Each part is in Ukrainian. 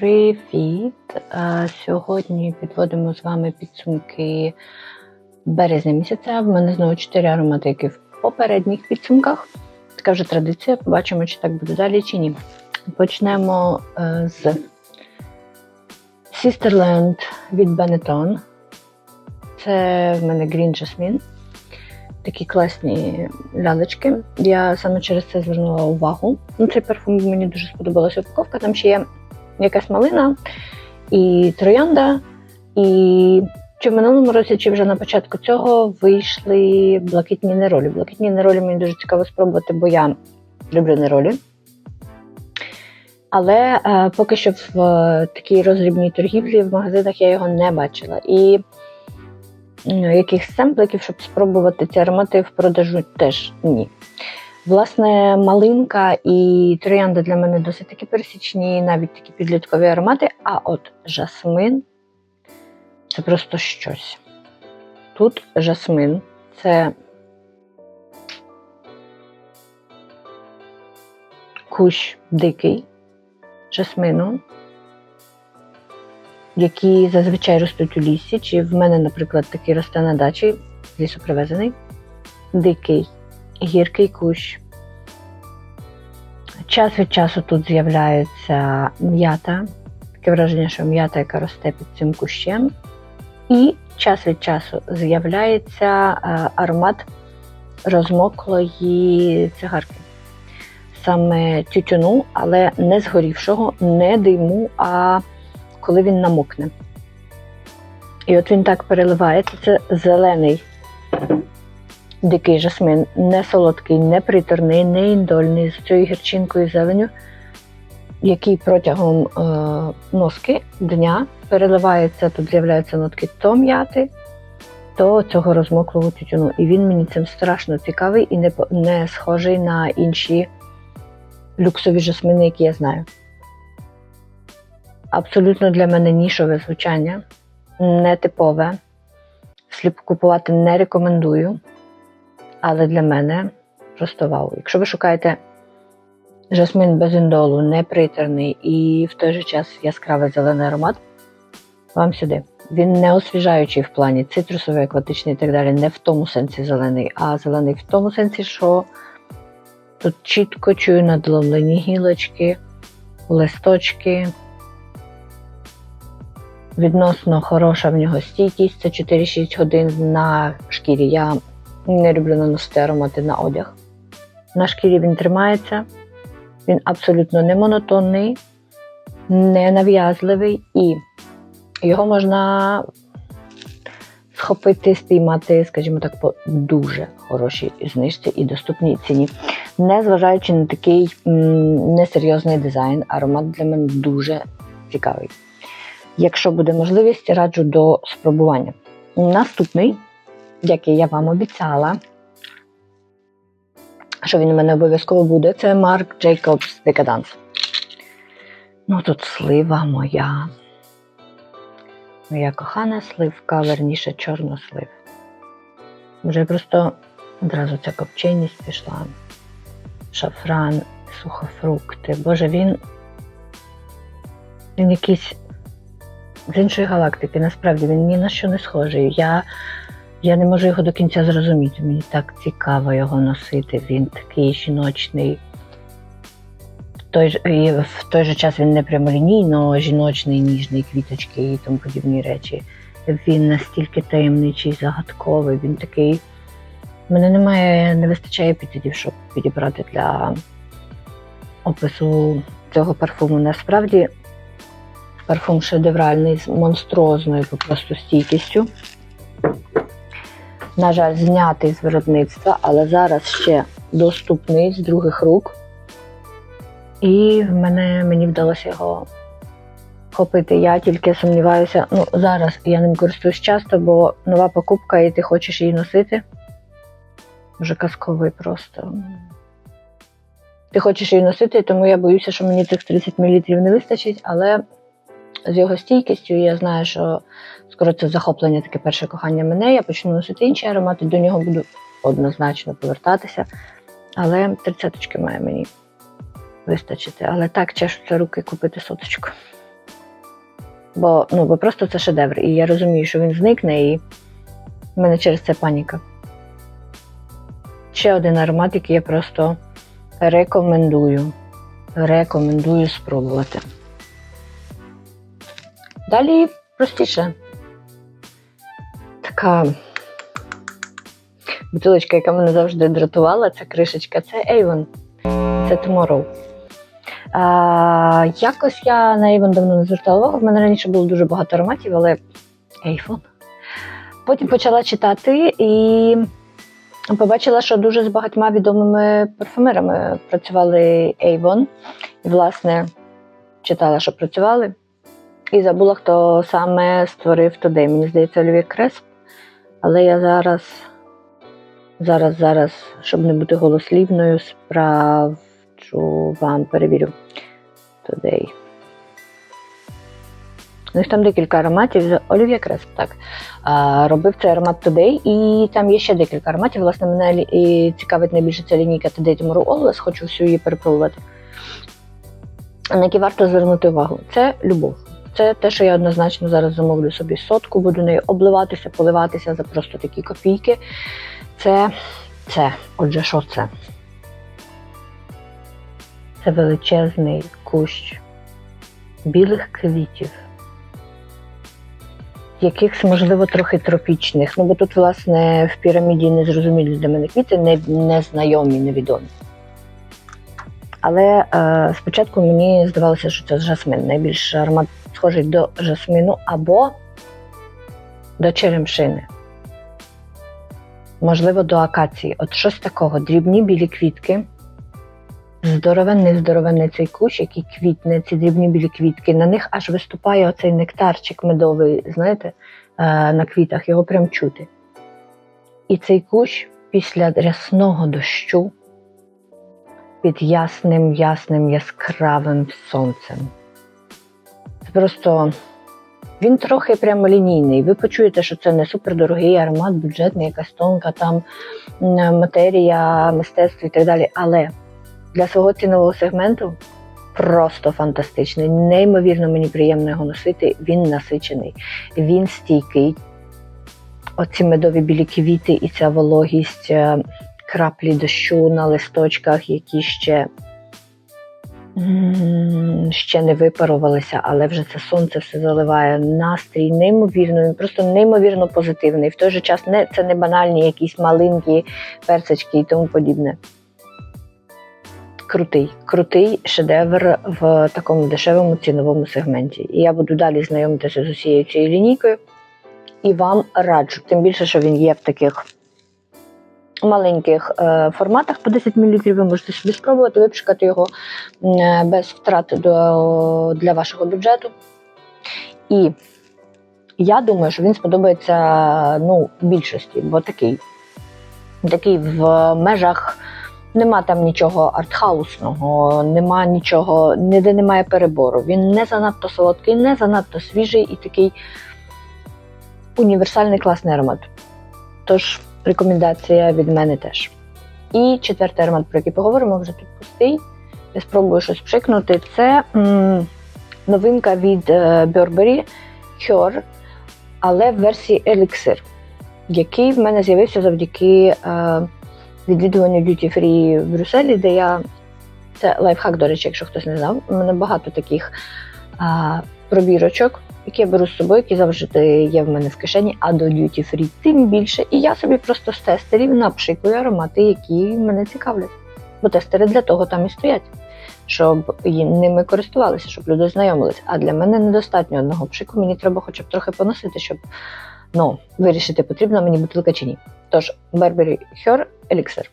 Привіт! Сьогодні підводимо з вами підсумки березня місяця. В мене знову 4 аромати, які в попередніх підсумках. Така вже традиція. Побачимо, чи так буде далі, чи ні. Почнемо е, з Sisterland від Benetton. Це в мене Green Jasmine. Такі класні лялечки. Я саме через це звернула увагу. Ну, Цей парфум мені дуже сподобалася упаковка. Там ще є якась малина і троянда. І чи в минулому році, чи вже на початку цього вийшли блакитні неролі. Блакитні неролі мені дуже цікаво спробувати, бо я люблю неролі. Але е, поки що в е, такій розрібній торгівлі в магазинах я його не бачила. І е, якихось семпликів, щоб спробувати ці аромати в продажу, теж ні. Власне, малинка і троянда для мене досить таки пересічні, навіть такі підліткові аромати. А от жасмин це просто щось. Тут жасмин це кущ дикий жасмину, які зазвичай ростуть у лісі. Чи в мене, наприклад, такий росте на дачі, з лісу привезений, дикий гіркий кущ. Час від часу тут з'являється м'ята, таке враження, що м'ята, яка росте під цим кущем. І час від часу з'являється е, аромат розмоклої цигарки. Саме тютюну, але не згорівшого, не диму, а коли він намокне. І от він так переливається. Це зелений дикий жасмин, не солодкий, не приторний, не індольний, з цією гірчинкою зеленю, який протягом е, носки дня переливається, тут з'являються нотки то м'яти, то цього розмоклого тютюну. І він мені цим страшно цікавий і не, не схожий на інші люксові жасмини, які я знаю. Абсолютно для мене нішове звучання, нетипове. Сліп купувати не рекомендую. Але для мене просто вау. Якщо ви шукаєте жасмин без індолу, непритерний і в той же час яскравий зелений аромат, вам сюди. Він не освіжаючий в плані цитрусовий, акватичний і так далі, не в тому сенсі зелений, а зелений в тому сенсі, що тут чітко чую надломлені гілочки, листочки. Відносно хороша в нього стійкість, це 4-6 годин на шкірі. Я не люблю наносити аромати на одяг. На шкірі він тримається, він абсолютно не монотонний, не нав'язливий і його можна схопити, спіймати, скажімо так, по дуже хорошій знижці і доступній ціні. Незважаючи на такий несерйозний дизайн, аромат для мене дуже цікавий. Якщо буде можливість, раджу до спробування. Наступний який я вам обіцяла, що він у мене обов'язково буде, це Марк Jacobs Decadence. Ну, тут слива моя. Моя кохана сливка, верніше чорнослив. Вже просто одразу ця копченість пішла. Шафран, сухофрукти. Боже, він. Він якийсь з іншої галактики, насправді він ні на що не схожий. Я я не можу його до кінця зрозуміти. Мені так цікаво його носити. Він такий жіночний. Той і в той же час він не прямолінійно, жіночний, ніжний, квіточки і тому подібні речі. Він настільки таємничий, загадковий, він такий. Мене немає, не вистачає епітетів, щоб підібрати для опису цього парфуму. Насправді парфум шедевральний з монструозною просто стійкістю на жаль, знятий з виробництва, але зараз ще доступний з других рук. І в мене мені вдалося його купити. Я тільки сумніваюся, ну зараз я ним користуюсь часто, бо нова покупка, і ти хочеш її носити. Вже казковий просто. Ти хочеш її носити, тому я боюся, що мені цих 30 мл не вистачить, але з його стійкістю я знаю, що скоро це захоплення, таке перше кохання мене. Я почну носити інші аромати, до нього буду однозначно повертатися. Але тридцяточки має мені вистачити. Але так чешуться руки купити соточку. Бо, ну, бо просто це шедевр. І я розумію, що він зникне, і в мене через це паніка. Ще один аромат, який я просто рекомендую. Рекомендую спробувати. Далі простіше. Така бутилочка, яка мене завжди дратувала, ця кришечка, це Avon. Це Tomorrow. А, якось я на Avon давно не звертала увагу. В мене раніше було дуже багато ароматів, але Avon. Потім почала читати і побачила, що дуже з багатьма відомими парфумерами працювали Avon. І, власне, читала, що працювали. І забула, хто саме створив Today. Мені здається, Олівія Кресп. Але я зараз, зараз, зараз, щоб не бути голослівною, справджу вам перевірю. Today. У них там декілька ароматів. з Олівія Кресп, так. Робив цей аромат Today, і там є ще декілька ароматів. Власне, мене і цікавить найбільше ця лінійка Today Tomorrow Always, хочу всю її перепробувати. На які варто звернути увагу. Це любов. Це те, що я однозначно зараз замовлю собі сотку, буду нею обливатися, поливатися за просто такі копійки. Це, це, отже, що це? Це величезний кущ білих квітів, якихось, можливо, трохи тропічних. Ну, бо тут, власне, в піраміді незрозумілі для мене квіти, не, незнайомі, невідомі. Але е, спочатку мені здавалося, що це жасмин. Найбільше аромат схожий до жасмину або до черемшини. Можливо, до акації. От щось такого. Дрібні білі квітки. Здоровенний, здоровенний цей кущ, який квітне, ці дрібні білі квітки. На них аж виступає оцей нектарчик медовий, знаєте, е, на квітах, його прям чути. І цей кущ після рясного дощу під ясним, ясним, яскравим сонцем. Це просто він трохи прямолінійний. Ви почуєте, що це не супердорогий аромат, бюджетний, якась тонка там матерія, мистецтво і так далі. Але для свого цінового сегменту просто фантастичний. Неймовірно мені приємно його носити. Він насичений, він стійкий. Оці медові білі квіти і ця вологість. Краплі дощу на листочках, які ще, ще не випарувалися, але вже це сонце все заливає. Настрій неймовірно, він просто неймовірно позитивний. В той же час не, це не банальні якісь маленькі персички і тому подібне. Крутий, крутий шедевр в такому дешевому ціновому сегменті. І я буду далі знайомитися з усією цією лінійкою. І вам раджу, тим більше, що він є в таких маленьких е, форматах по 10 мл. Ви можете собі спробувати випшикати його е, без втрат для вашого бюджету. І я думаю, що він сподобається ну, більшості, бо такий, такий в межах. Нема там нічого артхаусного, нема нічого, ніде немає перебору. Він не занадто солодкий, не занадто свіжий і такий універсальний класний аромат. Тож рекомендація від мене теж. І четвертий аромат, про який поговоримо, вже тут пустий. Я спробую щось пшикнути. Це м, новинка від е, Burberry Her, але в версії Elixir, який в мене з'явився завдяки е, відвідуванню Duty Free в Брюсселі, де я. Це лайфхак, до речі, якщо хтось не знав. У мене багато таких а, пробірочок, які я беру з собою, які завжди є в мене в кишені, а до Duty Free тим більше. І я собі просто з тестерів напшикую аромати, які мене цікавлять. Бо тестери для того там і стоять, щоб ними користувалися, щоб люди знайомилися. А для мене недостатньо одного пшику, мені треба хоча б трохи поносити, щоб ну, вирішити, потрібна мені бутилка чи ні. Тож, Burberry Her Elixir.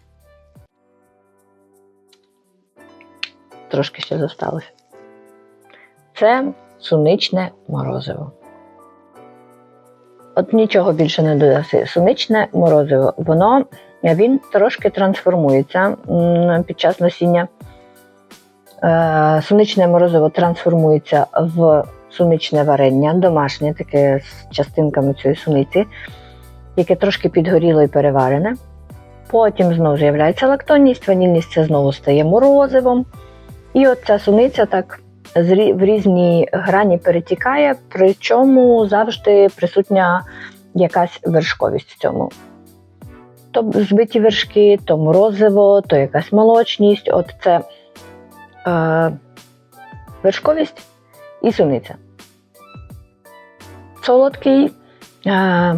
Трошки ще зосталося. Це суничне морозиво. От нічого більше не додаси. Суничне морозиво. Воно він трошки трансформується під час носіння. Е, Суничне морозиво трансформується в суничне варення, домашнє, таке з частинками цієї суниці, яке трошки підгоріло і переварене. Потім знову з'являється лактонність, ванільність це знову стає морозивом. І от ця суниця так в різні грані перетікає, причому завжди присутня якась вершковість в цьому. То збиті вершки, то морозиво, то якась молочність. От це е, вершковість і суниця. Солодкий, е,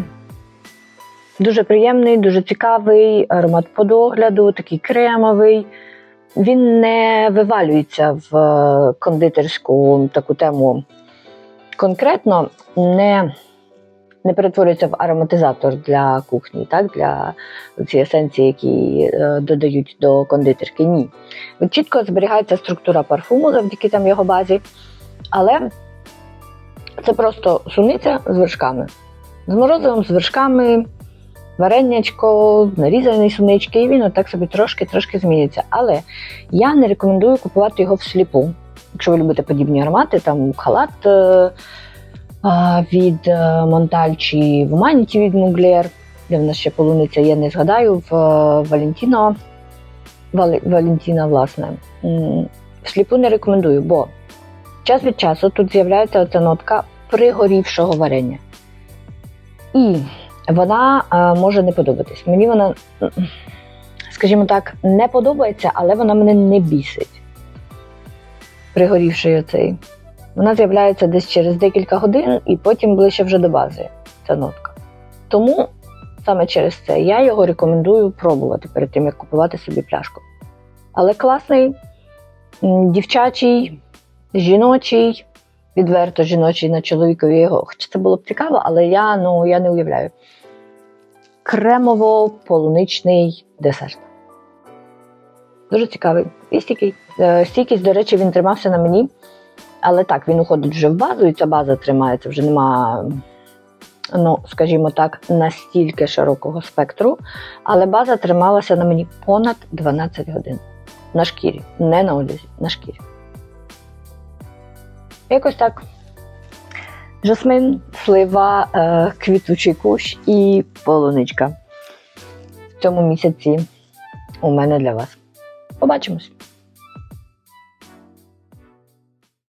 дуже приємний, дуже цікавий, аромат подогляду, такий кремовий. Він не вивалюється в е, кондитерську таку тему конкретно, не, не перетворюється в ароматизатор для кухні, так, для цієї есенції, які е, додають до кондитерки. Ні. Чітко зберігається структура парфуму завдяки там його базі, але це просто суниця з вершками. З морозивом, з вершками, варенячко, нарізані сунички, і він отак собі трошки-трошки змінюється. Але я не рекомендую купувати його всліпу. Якщо ви любите подібні аромати, там халат е, від е, Монталь чи Маніті від Муглєр, де в нас ще полуниця, я не згадаю, в е, Валентіно. Валентіна, власне. Всліпу не рекомендую, бо час від часу тут з'являється ця нотка пригорівшого варення. І вона е, може не подобатись. Мені вона, скажімо так, не подобається, але вона мене не бісить. Пригорівший оцей. Вона з'являється десь через декілька годин і потім ближче вже до бази ця нотка. Тому саме через це я його рекомендую пробувати перед тим, як купувати собі пляшку. Але класний, дівчачий, жіночий, відверто жіночий на чоловікові його. Хоча це було б цікаво, але я, ну, я не уявляю. Кремово-полуничний десерт. Дуже цікавий. І стійкий. Е, Стійкість, до речі, він тримався на мені. Але так, він уходить вже в базу, і ця база тримається, вже нема, ну, скажімо так, настільки широкого спектру. Але база трималася на мені понад 12 годин. На шкірі, не на одязі, на шкірі. Якось так. Жасмин, слива, е, квітучий кущ і полуничка. В цьому місяці у мене для вас. Побачимось!